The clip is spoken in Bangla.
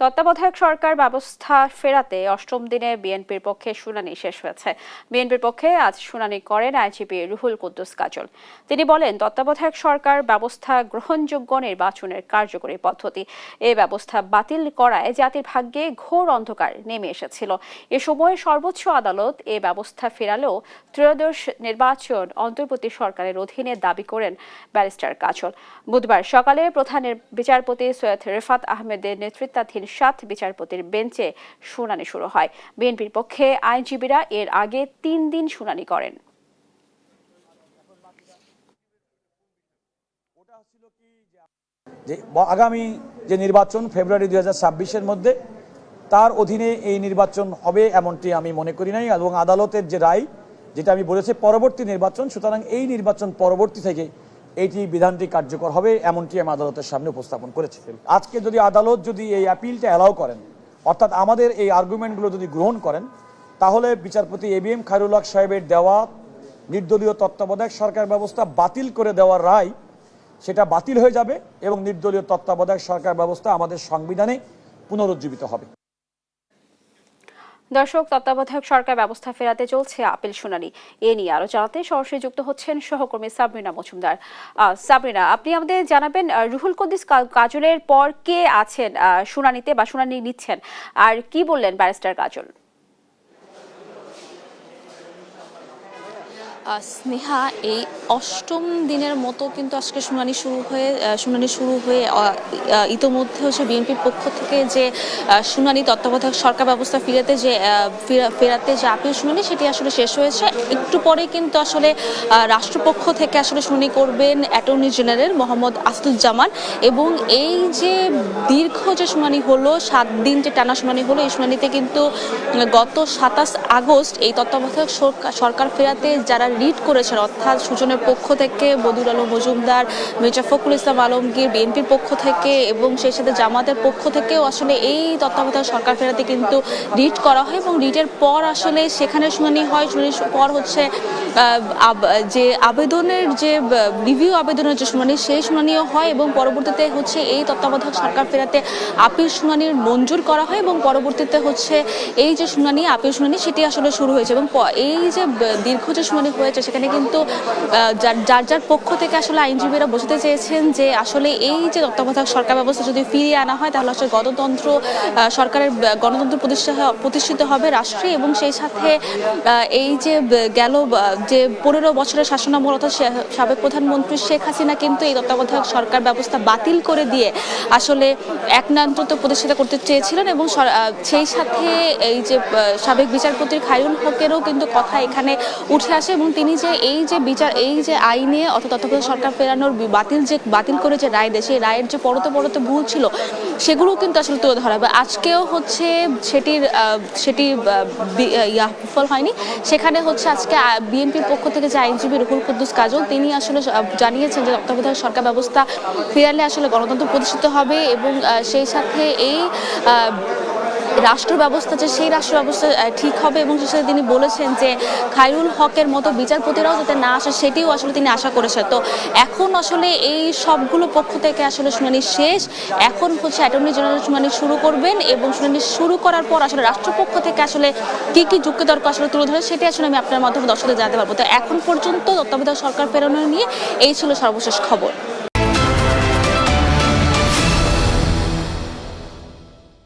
তত্ত্বাবধায়ক সরকার ব্যবস্থা ফেরাতে অষ্টম দিনে বিএনপির পক্ষে শুনানি শেষ হয়েছে। বিএনপির পক্ষে আজ শুনানি করেন আইজিপি রুহুল কুদ্দুস কাজল। তিনি বলেন, তত্ত্বাবধায়ক সরকার ব্যবস্থা গ্রহণযোগ্য নির্বাচনের কার্যকরী পদ্ধতি। এ ব্যবস্থা বাতিল করায় জাতির ভাগ্যে ঘোর অন্ধকার নেমে এসেছিল। এ সময় সর্বোচ্চ আদালত এ ব্যবস্থা ফেরালেও ত্রয়োদশ নির্বাচন অন্তর্বর্তী সরকারের অধীনে দাবি করেন ব্যারিস্টার কাজল। বুধবার সকালে প্রধান বিচারপতি সৈয়দ রেফাত আহমেদের নেতৃত্বাধীন সাত বিচারপতির বেঞ্চে শুনানি শুরু হয়। বিএনপির পক্ষে আইনজীবীরা এর আগে তিন দিন শুনানি করেন। যে আগামী যে নির্বাচন ফেব্রুয়ারি দুই হাজার ছাব্বিশের মধ্যে, তার অধীনে এই নির্বাচন হবে এমনটি আমি মনে করি নাই, এবং আদালতের যে রায়, যেটা আমি বলেছি পরবর্তী নির্বাচন, সুতরাং এই নির্বাচন পরবর্তী থেকে এইটি বিধানটি কার্যকর হবে, এমনটি আমি আদালতের সামনে উপস্থাপন করেছি। আজকে যদি আদালত যদি এই অ্যাপিলটা অ্যালাউ করেন, অর্থাৎ আমাদের এই আর্গুমেন্টগুলো যদি গ্রহণ করেন, তাহলে বিচারপতি A B M Khairul Haque সাহেবের দেওয়া নির্দলীয় তত্ত্বাবধায়ক সরকার ব্যবস্থা বাতিল করে দেওয়ার রায় সেটা বাতিল হয়ে যাবে এবং নির্দলীয় তত্ত্বাবধায়ক সরকার ব্যবস্থা আমাদের সংবিধানে পুনরুজ্জীবিত হবে। দর্শক, তত্ত্বাবধায়ক সরকার ব্যবস্থা ফেরাতে চলছে আপিল শুনানি। এ নিয়ে আরও জানাতে সরাসরি যুক্ত হচ্ছেন সহকর্মী সাবরিনা মজুমদার। সাবরিনা, আপনি আমাদের জানাবেন রুহুল কদিস কাজলের পর কে আছেন শুনানিতে বা শুনানি নিচ্ছেন? আর কি বললেন ব্যারিস্টার কাজল? স্নেহা, এই অষ্টম দিনের মতো কিন্তু আজকে শুনানি শুরু হয়ে শুনানি শুরু হয়ে ইতোমধ্যে হচ্ছে বিএনপির পক্ষ থেকে যে শুনানি, তত্ত্বাবধায়ক সরকার ব্যবস্থা ফিরাতে যে ফেরা- ফেরাতে যে আপিল শুনানি, সেটি আসলে শেষ হয়েছে। একটু পরে কিন্তু আসলে রাষ্ট্রপক্ষ থেকে আসলে শুনানি করবেন অ্যাটর্নি জেনারেল মোহাম্মদ আসাদুজ্জামান এবং এই যে দীর্ঘ যে শুনানি হলো, সাত দিন যে টানা শুনানি হলো, এই শুনানিতে কিন্তু গত সাতাশ আগস্ট এই তত্ত্বাবধায়ক সরকার ফেরাতে যারা রিট করেছেন, অর্থাৎ সুজনের পক্ষ থেকে বদিউল আলম মজুমদার, মির্জা ফখরুল ইসলাম আলমগীর, বিএনপির পক্ষ থেকে এবং সেই সাথে জামাতের পক্ষ থেকেও আসলে এই তত্ত্বাবধায়ক সরকার ফেরাতে কিন্তু রিট করা হয় এবং রিটের পর আসলে সেখানে শুনানি হয়। শুনানির পর হচ্ছে যে আবেদনের যে, রিভিউ আবেদনের যে শুনানি, সেই শুনানিও হয় এবং পরবর্তীতে হচ্ছে এই তত্ত্বাবধায়ক সরকার ফেরাতে আপিল শুনানির মঞ্জুর করা হয় এবং পরবর্তীতে হচ্ছে এই যে শুনানি, আপিল শুনানি, সেটি আসলে শুরু হয়েছে এবং এই যে দীর্ঘ যে শুনানি হয়েছে, সেখানে কিন্তু যার যার পক্ষ থেকে আসলে আইনজীবীরা বোঝাতে চেয়েছেন যে আসলে এই যে তত্ত্বাবধায়ক সরকার ব্যবস্থা যদি ফিরিয়ে আনা হয়, তাহলে আসলে গণতন্ত্র সরকারের গণতন্ত্র প্রতিষ্ঠা প্রতিষ্ঠিত হবে রাষ্ট্রে এবং সেই সাথে এই যে গেল যে পনেরো বছরের শাসনামল অর্থাৎ সাবেক প্রধানমন্ত্রী শেখ হাসিনা কিন্তু এই তত্ত্বাবধায়ক সরকার ব্যবস্থা বাতিল করে দিয়ে আসলে একনায়কতন্ত্র প্রতিষ্ঠিত করতে চেয়েছিলেন এবং সেই সাথে এই যে সাবেক বিচারপতির খায়রুল হকেরও কিন্তু কথা এখানে উঠে আসে এবং তিনি যে এই যে বিচার, এই যে আইনে অর্থাৎ তত্ত্বাবধায়ক সরকার ফেরানোর বাতিল যে, বাতিল করে যে রায় দেয়, সেই রায়ের যে পরতে পরতে ভুল ছিল, সেগুলোও কিন্তু আসলে তুলে ধরা হবে। আজকেও হচ্ছে সেটির সেটি ইয়া হয়নি। সেখানে হচ্ছে আজকে বিএনপির পক্ষ থেকে যে আইনজীবী রুহুল কুদ্দুস কাজল, তিনি আসলে জানিয়েছেন যে তত্ত্বাবধায়ক সরকার ব্যবস্থা ফেরালে আসলে গণতন্ত্র প্রতিষ্ঠিত হবে এবং সেই সাথে এই রাষ্ট্র ব্যবস্থা যে সেই রাষ্ট্র ব্যবস্থা ঠিক হবে এবং সাথে তিনি বলেছেন যে খায়রুল হকের মতো বিচারপতিরাও যাতে না আসে, সেটিও আসলে তিনি আশা করেছেন। তো এখন আসলে এই সবগুলো পক্ষ থেকে আসলে শুনানি শেষ। এখন হচ্ছে অ্যাটর্নি জেনারেল শুনানি শুরু করবেন এবং শুনানি শুরু করার পর আসলে রাষ্ট্রপক্ষ থেকে আসলে কি কি যুক্তিতর্ক আসলে তুলে ধরে সেটি আসলে আমি আপনার মাধ্যমে দর্শকদের জানাতে পারব। তো এখন পর্যন্ত তত্ত্বাবধায়ক সরকার ফেরানো নিয়ে এই ছিল সর্বশেষ খবর।